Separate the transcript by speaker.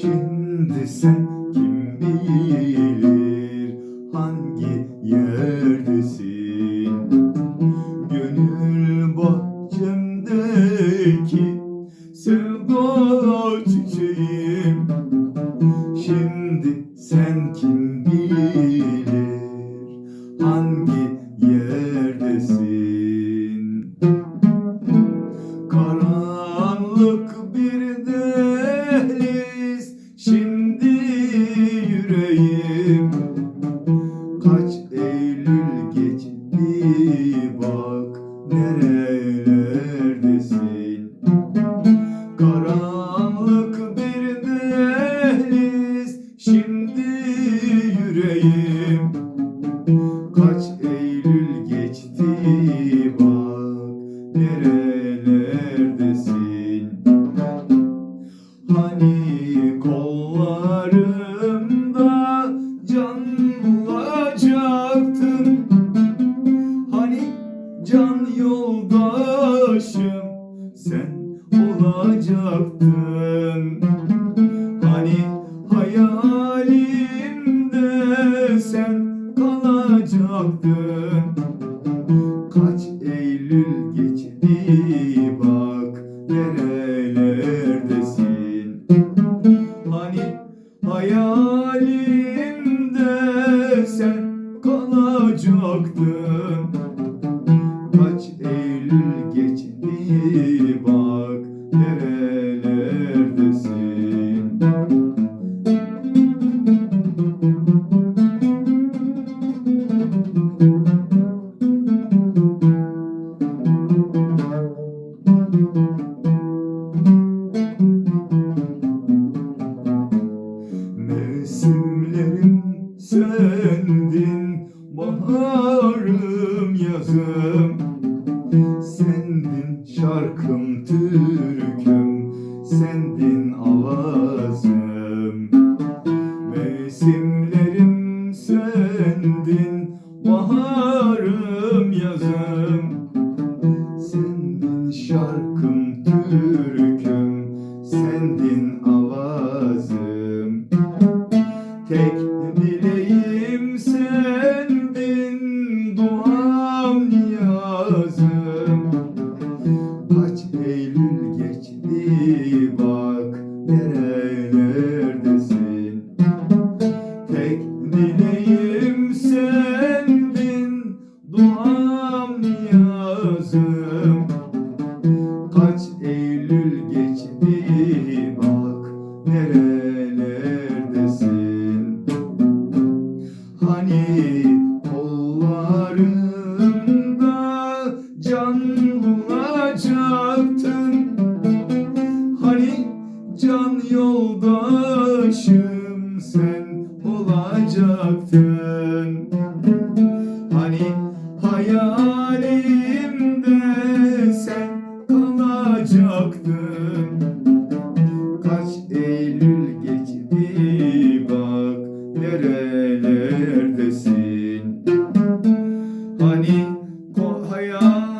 Speaker 1: Şimdi sen kim bilir hangi yerdesin? Gönül bahçemdeki sevda çiçeğim. Şimdi sen kim bilir hangi yerdesin? Karan Kaç Eylül geçti bak nerelerdesin? Karanlık bir deniz şimdi yüreğim. Kaç Eylül geçti bak nerelerdesin? Hani kollarımda sen olacaktın. Hani hayalimde sen kalacaktın. Kaç Eylül geçti bak nerelerdesin. Hani hayalimde sen kalacaktın Mevsimlerim sendin Baharım yazım. Sendin şarkım türküm Sendin avazım. Mevsimlerim sendin Baharım yazım. Sendin şarkım türküm Sendin Hani kollarında can bulacaktın? Hani can yoldaşım sen olacaktın? Hani hayalimde sen kalacaktın? Kaç Eylül ko- hayalimde